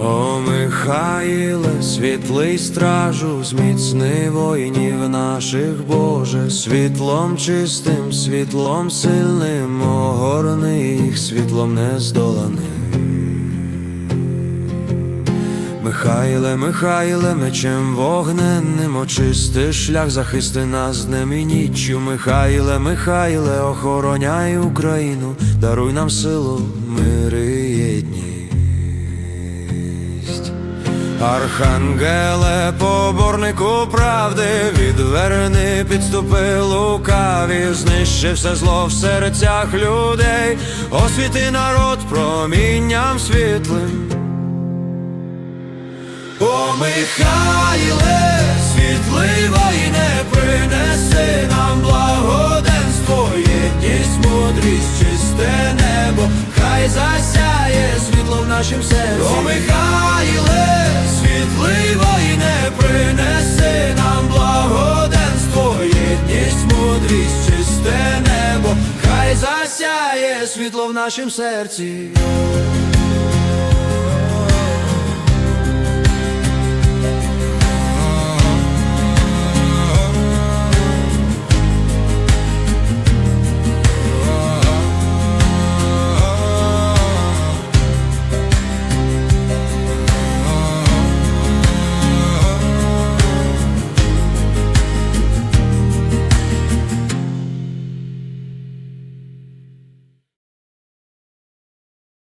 О, Михаїле, світлий стражу, зміцни воїнів наших, Боже, світлом чистим, світлом сильним, огорни їх світлом нездоланим. Михайле, Михайле, мечем вогненним, очисти шлях, захисти нас днем і ніччю. Михайле, Михайле, охороняй Україну, даруй нам силу, мир і єдність. Архангеле, поборнику правди, відверни, підступи лукаві, знищи все зло в серцях людей, освіти народ промінням світлим. О, Михайле, світлий воїне, принеси нам благоденство, єдність, мудрість, чисте небо, хай засяє світло в нашім серці. О, Михайле, світлий воїне, принеси нам благоденство, єдність, мудрість, чисте небо, хай засяє світло в нашім серці.